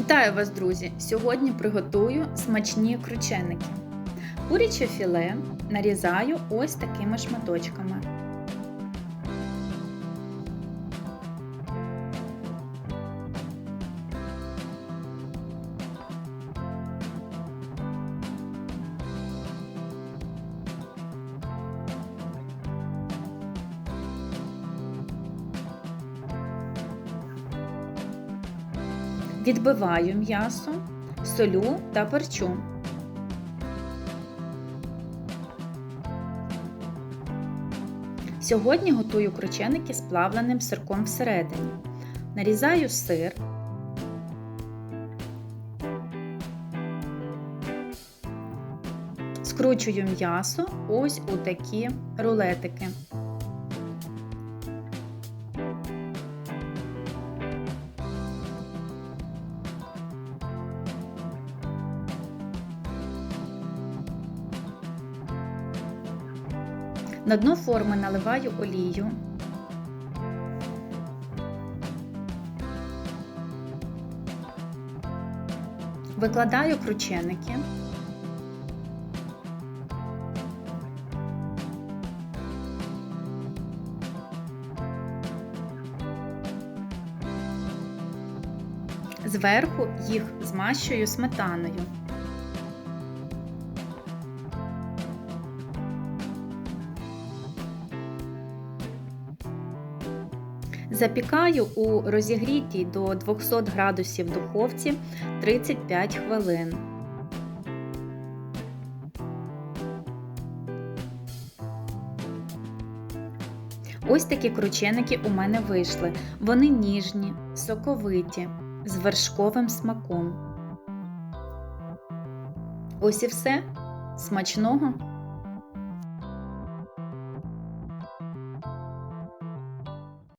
Вітаю вас, друзі! Сьогодні приготую смачні крученики. Куряче філе нарізаю ось такими шматочками. Відбиваю м'ясо, солю та перчу. Сьогодні готую крученики з плавленим сирком всередині. Нарізаю сир. Скручую м'ясо ось у такі рулетики. На дно форми наливаю олію. Викладаю крученики. Зверху їх змащую сметаною. Запікаю у розігрітій до 200 градусів духовці 35 хвилин. Ось такі крученики у мене вийшли. Вони ніжні, соковиті, з вершковим смаком. Ось і все. Смачного!